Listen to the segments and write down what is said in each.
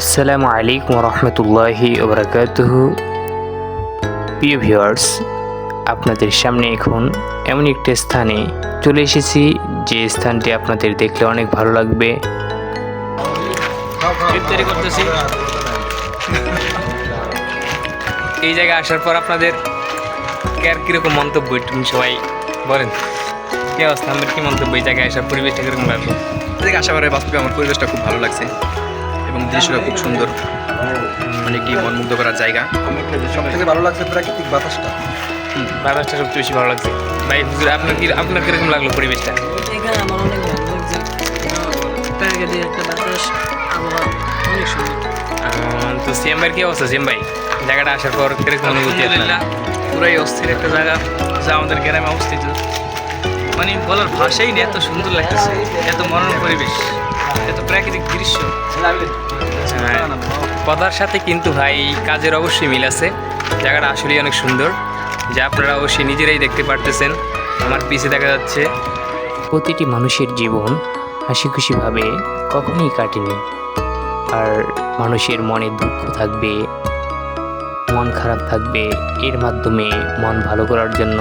আসসালামু আলাইকুম রহমতুল্লাহি ওবরাকাতুহ। প্রিয় ভিউয়ার্স, আপনাদের সামনে এখন এমন একটি স্থানে চলে এসেছি, যে স্থানটি আপনাদের দেখলে অনেক ভালো লাগবে। এই জায়গায় আসার পর আপনাদের কার কীরকম মন্তব্য সবাই বলেন। কি অবস্থা আমাদের কি মন্তব্য? এই জায়গায় আসার পরিবেশটা কীরকম লাগল? আশা করে বাস্তবে আমার পরিবেশটা খুব ভালো লাগছে। এবং দৃশ্যটা খুব সুন্দর। মানে একটি মনমুগ্ধ করার জায়গা। সব থেকে ভালো লাগছে প্রাকৃতিক বাতাসটা। বাতাসটা সবচেয়ে বেশি ভালো লাগছে। ভাই হুজুর আপনার কি আপনার কীরকম লাগল পরিবেশটা? এখানে আমার অনেক ভালো লাগছে। প্রাকৃতিক একটা বাতাস আবহাওয়া অনেক সুন্দর। তো সিএম ভাইয়ের কি অবস্থা? সিএম ভাই জায়গাটা আসার পর কীরকম অনুভূতি পুরাই অস্থির একটা জায়গা। যা আমাদের গ্রামে অবস্থিত। মানে বলার ভাষাই নেই এত সুন্দর লাগতেছে এত মনোরম পরিবেশ এত প্রাকৃতিক দৃশ্য। হ্যাঁ, কথার সাথে কিন্তু ভাই কাজের অবশ্যই মিল আছে। জায়গাটা আসলেই অনেক সুন্দর যা আপনারা অবশ্যই নিজেরাই দেখতে পারতেছেন। আমার পিছে দেখা যাচ্ছে প্রতিটি মানুষের জীবন হাসি খুশিভাবে কখনোই কাটেনি। আর মানুষের মনে দুঃখ থাকবে মন খারাপ থাকবে এর মাধ্যমে মন ভালো করার জন্য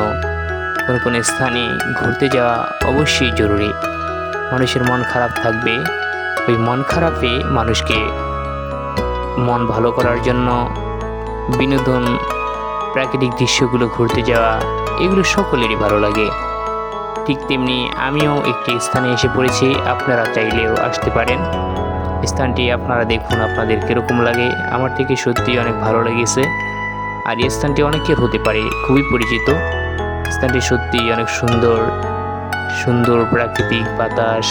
কোনো কোনো স্থানে ঘুরতে যাওয়া অবশ্যই জরুরি। মানুষের মন খারাপ থাকবে। ওই মন খারাপে মানুষকে মন ভালো করার জন্য বিনোদন, প্রাকৃতিক দৃশ্যগুলো ঘুরতে যাওয়া, এগুলো সকলেরই ভালো লাগে। ঠিক তেমনি আমিও একটি স্থানে এসে পড়েছি, আপনারা চাইলেও আসতে পারেন। স্থানটি আপনারা দেখুন, আপনাদের কীরকম লাগে, আমার থেকে সত্যি অনেক ভালো লেগেছে। আর এই স্থানটি অনেকের হতে পারে, খুবই পরিচিত। স্থানটি সত্যি অনেক সুন্দর সুন্দর প্রাকৃতিক বাতাস।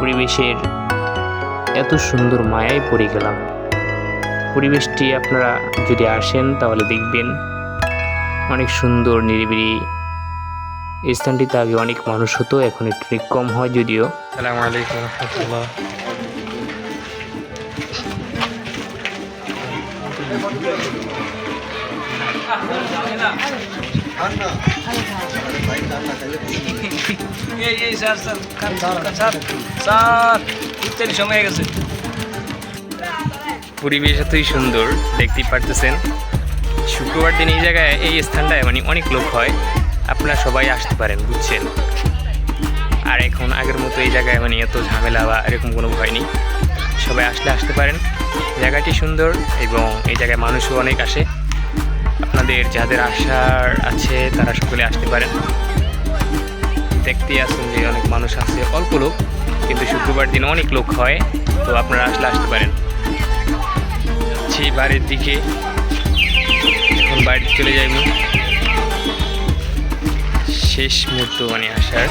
পরিবেশের এত সুন্দর মায়ায় পড়ে গেলাম। পরিবেশটি আপনারা যদি আসেন তাহলে দেখবেন অনেক সুন্দর নিরিবিলি এই স্থানটিতে আগে অনেক মানুষ হতো, এখন একটু কম হয় যদিও। সালামু পরিবেশ এতই সুন্দর, দেখতেই পারতেছেন। শুক্রবার দিন এই জায়গায়, এই স্থানটায় মানে অনেক লোক হয়। আপনারা সবাই আসতে পারেন, বুঝছেন? আর এখন আগের মতো এই জায়গায় মানে এত ঝামেলা বা এরকম কোনো ভয় নেই। সবাই আসলে আসতে পারেন। জায়গাটি সুন্দর এবং এই জায়গায় মানুষও অনেক আসে। আপনাদের যাদের আসার আছে, তারা সকলে আসতে পারেন দেখতেই আসুন যে অনেক মানুষ আছে, অল্প লোক, কিন্তু শুক্রবার দিন অনেক লোক হয়, তো আপনারা আসলে আসতে পারেন। সেই বাড়ির দিকে। এখন বাড়িতে চলে যাইব শেষ মুহূর্ত মানে আসার।